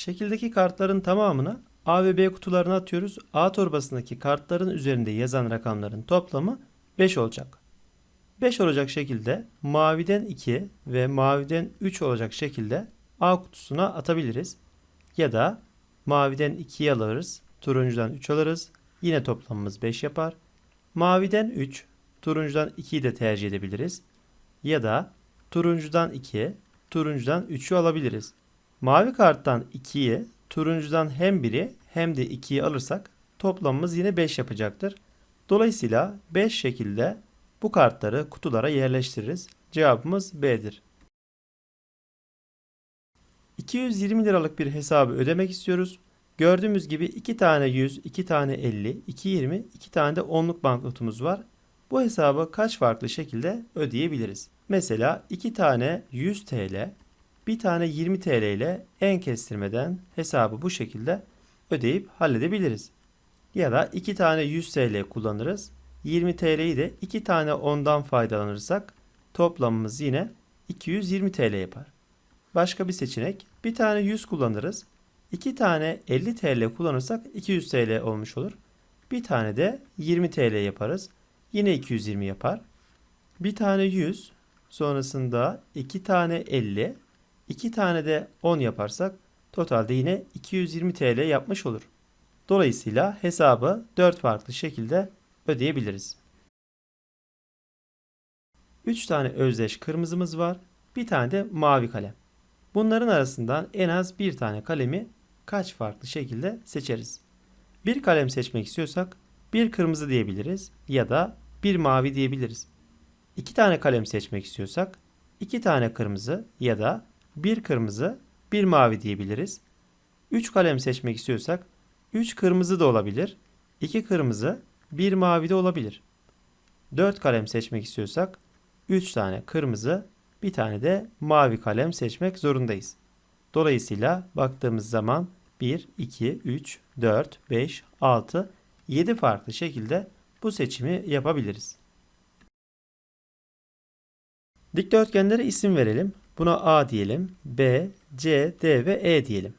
Şekildeki kartların tamamını A ve B kutularına atıyoruz. A torbasındaki kartların üzerinde yazan rakamların toplamı 5 olacak. 5 olacak şekilde maviden 2 ve maviden 3 olacak şekilde A kutusuna atabiliriz. Ya da maviden 2'yi alırız, turuncudan 3 alırız. Yine toplamımız 5 yapar. Maviden 3, turuncudan 2'yi de tercih edebiliriz. Ya da turuncudan 2, turuncudan 3'ü alabiliriz. Mavi karttan 2'yi, turuncudan hem 1'i hem de 2'yi alırsak toplamımız yine 5 yapacaktır. Dolayısıyla 5 şekilde bu kartları kutulara yerleştiririz. Cevabımız B'dir. 220 liralık bir hesabı ödemek istiyoruz. Gördüğümüz gibi 2 tane 100, 2 tane 50, 2 20, 2 tane de 10'luk banknotumuz var. Bu hesabı kaç farklı şekilde ödeyebiliriz? Mesela 2 tane 100 TL, bir tane 20 TL ile en kestirmeden hesabı bu şekilde ödeyip halledebiliriz. Ya da 2 tane 100 TL kullanırız. 20 TL'yi de 2 tane 10'dan faydalanırsak toplamımız yine 220 TL yapar. Başka bir seçenek bir tane 100 kullanırız. 2 tane 50 TL kullanırsak 200 TL olmuş olur. Bir tane de 20 TL yaparız. Yine 220 yapar. Bir tane 100 sonrasında 2 tane 50 2 tane de 10 yaparsak totalde yine 220 TL yapmış olur. Dolayısıyla hesabı 4 farklı şekilde ödeyebiliriz. 3 tane özdeş kırmızımız var. Bir tane de mavi kalem. Bunların arasından en az bir tane kalemi kaç farklı şekilde seçeriz? Bir kalem seçmek istiyorsak bir kırmızı diyebiliriz ya da bir mavi diyebiliriz. İki tane kalem seçmek istiyorsak iki tane kırmızı ya da bir kırmızı bir mavi diyebiliriz. Üç kalem seçmek istiyorsak üç kırmızı da olabilir. iki kırmızı bir mavi de olabilir. Dört kalem seçmek istiyorsak üç tane kırmızı bir tane de mavi kalem seçmek zorundayız. Dolayısıyla baktığımız zaman 1, 2, 3, 4, 5, 6, 7 farklı şekilde bu seçimi yapabiliriz. Dikdörtgenlere isim verelim. Buna A diyelim, B, C, D ve E diyelim.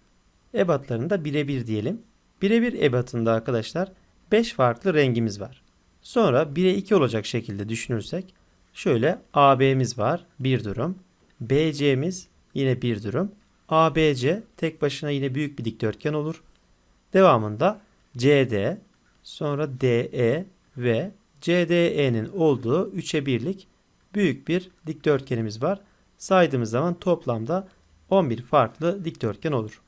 Ebatlarını da birebir diyelim. Birebir ebatında arkadaşlar 5 farklı rengimiz var. Sonra 1'e 2 olacak şekilde düşünürsek şöyle AB'miz var bir durum. BC'miz yine bir durum. ABC tek başına yine büyük bir dikdörtgen olur. Devamında CD, sonra DE ve CDE'nin olduğu 3'e birlik büyük bir dikdörtgenimiz var. Saydığımız zaman toplamda 11 farklı dikdörtgen olur.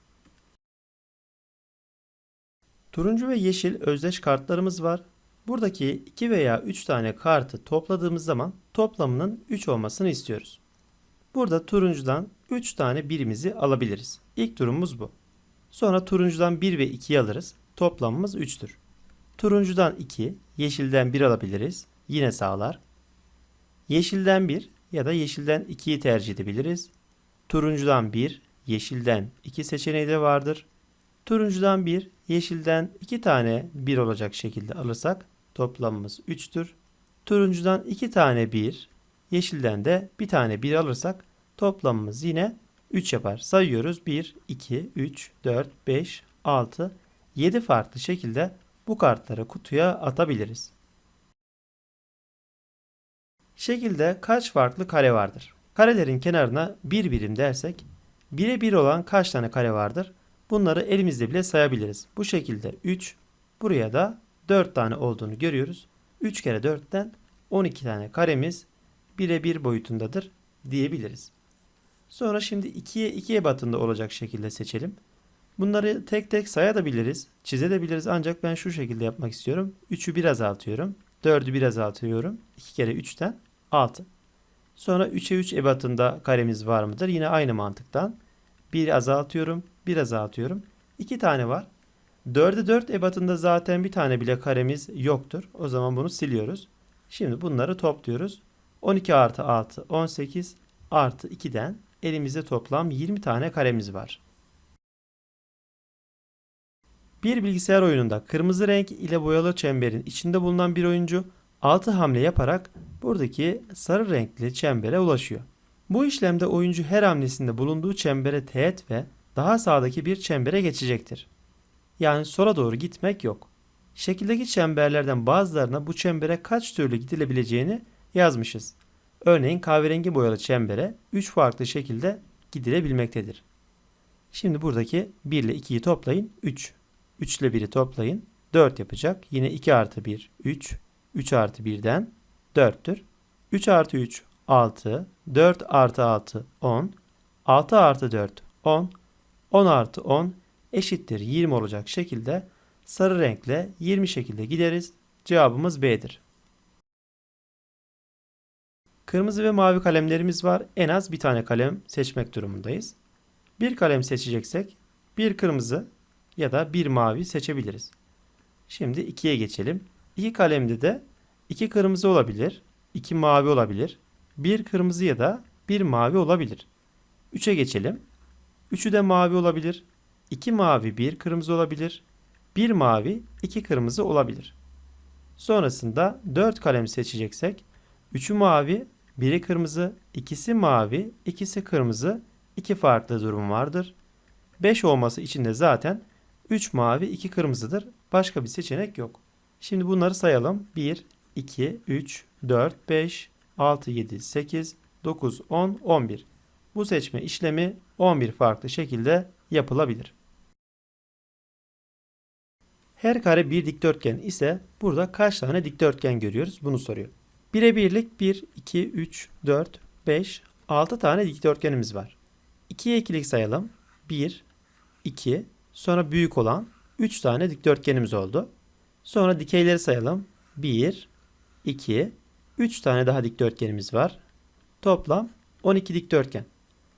Turuncu ve yeşil özdeş kartlarımız var. Buradaki 2 veya 3 tane kartı topladığımız zaman toplamının 3 olmasını istiyoruz. Burada turuncudan 3 tane birimizi alabiliriz. İlk durumumuz bu. Sonra turuncudan 1 ve 2'yi alırız. Toplamımız 3'tür. Turuncudan 2, yeşilden 1 alabiliriz. Yine sağlar. Yeşilden 1 ya da yeşilden 2'yi tercih edebiliriz. Turuncudan 1, yeşilden 2 seçeneği de vardır. Turuncudan 1, yeşilden 2 tane 1 olacak şekilde alırsak toplamımız 3'tür. Turuncudan 2 tane 1, yeşilden de bir tane 1 alırsak toplamımız yine 3 yapar. Sayıyoruz 1, 2, 3, 4, 5, 6, 7 farklı şekilde bu kartları kutuya atabiliriz. Şekilde kaç farklı kare vardır? Karelerin kenarına bir birim dersek bire bir olan kaç tane kare vardır? Bunları elimizde bile sayabiliriz. Bu şekilde 3, buraya da 4 tane olduğunu görüyoruz. 3 kere 4'ten 12 tane karemiz bire bir boyutundadır diyebiliriz. Sonra şimdi 2'ye 2 ebatında olacak şekilde seçelim. Bunları tek tek sayabiliriz, çizebiliriz ancak ben şu şekilde yapmak istiyorum. 3'ü bir azaltıyorum. 4'ü bir azaltıyorum. 2 kere 3'ten 6. Sonra 3'e 3 ebatında karemiz var mıdır? Yine aynı mantıktan. 1 azaltıyorum, 1 azaltıyorum. 2 tane var. 4'e 4 ebatında zaten bir tane bile karemiz yoktur. O zaman bunu siliyoruz. Şimdi bunları topluyoruz. 12 artı 6 18 artı 2'den elimizde toplam 20 tane karemiz var. Bir bilgisayar oyununda kırmızı renk ile boyalı çemberin içinde bulunan bir oyuncu 6 hamle yaparak buradaki sarı renkli çembere ulaşıyor. Bu işlemde oyuncu her hamlesinde bulunduğu çembere teğet ve daha sağdaki bir çembere geçecektir. Yani sola doğru gitmek yok. Şekildeki çemberlerden bazılarına bu çembere kaç türlü gidilebileceğini yazmışız. Örneğin kahverengi boyalı çembere 3 farklı şekilde gidilebilmektedir. Şimdi buradaki 1 ile 2'yi toplayın 3. 3 ile 1'i toplayın 4 yapacak. Yine 2 artı 1 3. 3 artı 1'den 4'tür. 3 artı 3 6. 4 artı 6 10. 6 artı 4 10. 10 artı 10 eşittir 20 olacak şekilde sarı renkle 20 şekilde gideriz. Cevabımız B'dir. Kırmızı ve mavi kalemlerimiz var. En az bir tane kalem seçmek durumundayız. Bir kalem seçeceksek bir kırmızı ya da bir mavi seçebiliriz. Şimdi 2'ye geçelim. İki kalemde de iki kırmızı olabilir, iki mavi olabilir, bir kırmızı ya da bir mavi olabilir. 3'e geçelim. Üçü de mavi olabilir, iki mavi bir kırmızı olabilir, bir mavi iki kırmızı olabilir. Sonrasında 4 kalem seçeceksek 3'ü mavi, biri kırmızı, ikisi mavi, ikisi kırmızı, iki farklı durum vardır. 5 olması için de zaten 3 mavi, 2 kırmızıdır. Başka bir seçenek yok. Şimdi bunları sayalım. 1, 2, 3, 4, 5, 6, 7, 8, 9, 10, 11. Bu seçme işlemi 11 farklı şekilde yapılabilir. Her kare bir dikdörtgen ise burada kaç tane dikdörtgen görüyoruz bunu soruyor. Bire birlik 1, 2, 3, 4, 5, 6 tane dikdörtgenimiz var. 2'ye ikilik sayalım. 1, 2, sonra büyük olan 3 tane dikdörtgenimiz oldu. Sonra dikeyleri sayalım. 1, 2, 3 tane daha dikdörtgenimiz var. Toplam 12 dikdörtgen.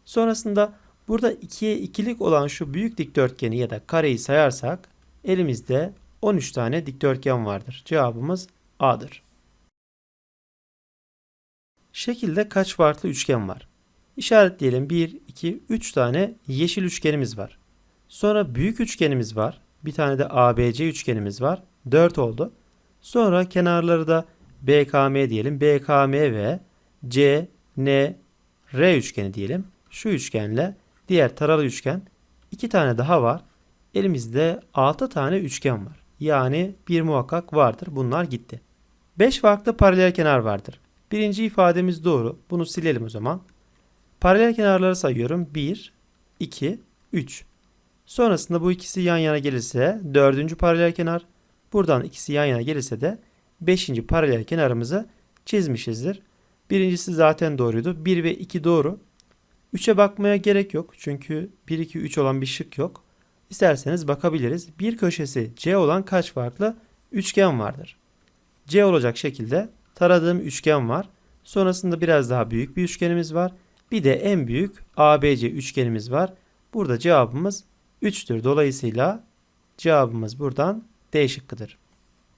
Sonrasında burada 2'ye ikilik olan şu büyük dikdörtgeni ya da kareyi sayarsak elimizde 13 tane dikdörtgen vardır. Cevabımız A'dır. Şekilde kaç farklı üçgen var? İşaretleyelim 1, 2, 3 tane yeşil üçgenimiz var. Sonra büyük üçgenimiz var. Bir tane de ABC üçgenimiz var. 4 oldu. Sonra kenarları da BKM diyelim. BKM ve C, N, R üçgeni diyelim. Şu üçgenle diğer taralı üçgen. iki tane daha var. Elimizde 6 tane üçgen var. Yani bir muhakkak vardır. Bunlar gitti. 5 farklı paralel kenar vardır. Birinci ifademiz doğru. Bunu silelim o zaman. Paralel kenarları sayıyorum. 1, 2, 3. Sonrasında bu ikisi yan yana gelirse dördüncü paralel kenar. Buradan ikisi yan yana gelirse de beşinci paralel kenarımızı çizmişizdir. Birincisi zaten doğruydu. 1 ve 2 doğru. 3'e bakmaya gerek yok. Çünkü 1, 2, 3 olan bir şık yok. İsterseniz bakabiliriz. Bir köşesi C olan kaç farklı üçgen vardır? C olacak şekilde taradığım üçgen var. Sonrasında biraz daha büyük bir üçgenimiz var. Bir de en büyük ABC üçgenimiz var. Burada cevabımız 3'tür. Dolayısıyla cevabımız buradan D şıkkıdır.